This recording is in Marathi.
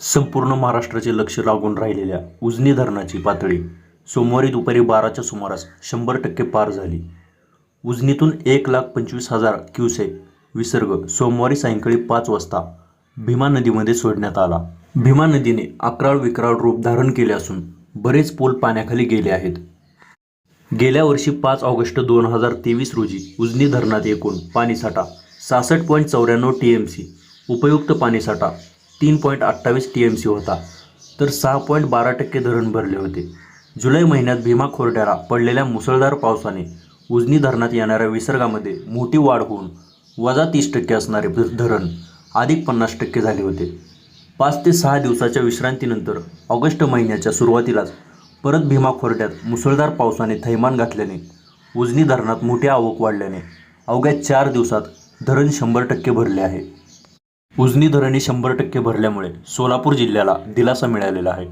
संपूर्ण महाराष्ट्राचे लक्ष लागून राहिलेल्या उजनी धरणाची पातळी सोमवारी दुपारी बाराच्या सुमारास शंभर टक्के पार झाली. उजनीतून एक लाख पंचवीस हजार क्युसेक विसर्ग सोमवारी सायंकाळी पाच वाजता भीमा नदीमध्ये सोडण्यात आला. भीमा नदीने अकराळ विकराळ रूप धारण केले असून बरेच पूल पाण्याखाली गेले आहेत. गेल्या वर्षी पाच ऑगस्ट दोन हजार तेवीस रोजी उजनी धरणात एकूण पाणीसाठा सहासष्ट पॉईंट चौऱ्याण्णव टी एम सी उपयुक्त पाणीसाठा तीन पॉईंट अठ्ठावीस टी एम सी होता. तर सहा पॉईंट बारा टक्के धरण भरले होते. जुलै महिन्यात भीमा खोरड्याला पडलेल्या मुसळधार पावसाने उजनी धरणात येणाऱ्या विसर्गामध्ये मोठी वाढ होऊन वजा तीस टक्के असणारे धरण अधिक पन्नास टक्के झाले होते. पाच ते सहा दिवसाच्या विश्रांतीनंतर ऑगस्ट महिन्याच्या सुरुवातीलाच परत भीमा खोरड्यात मुसळधार पावसाने थैमान घातल्याने उजनी धरणात मोठी आवक वाढल्याने अवघ्या चार दिवसात धरण शंभर टक्के भरले आहे. उजनी धरणे शंभर टक्के भरल्यामुळे सोलापूर जिल्ह्याला दिलासा मिळालेला आहे.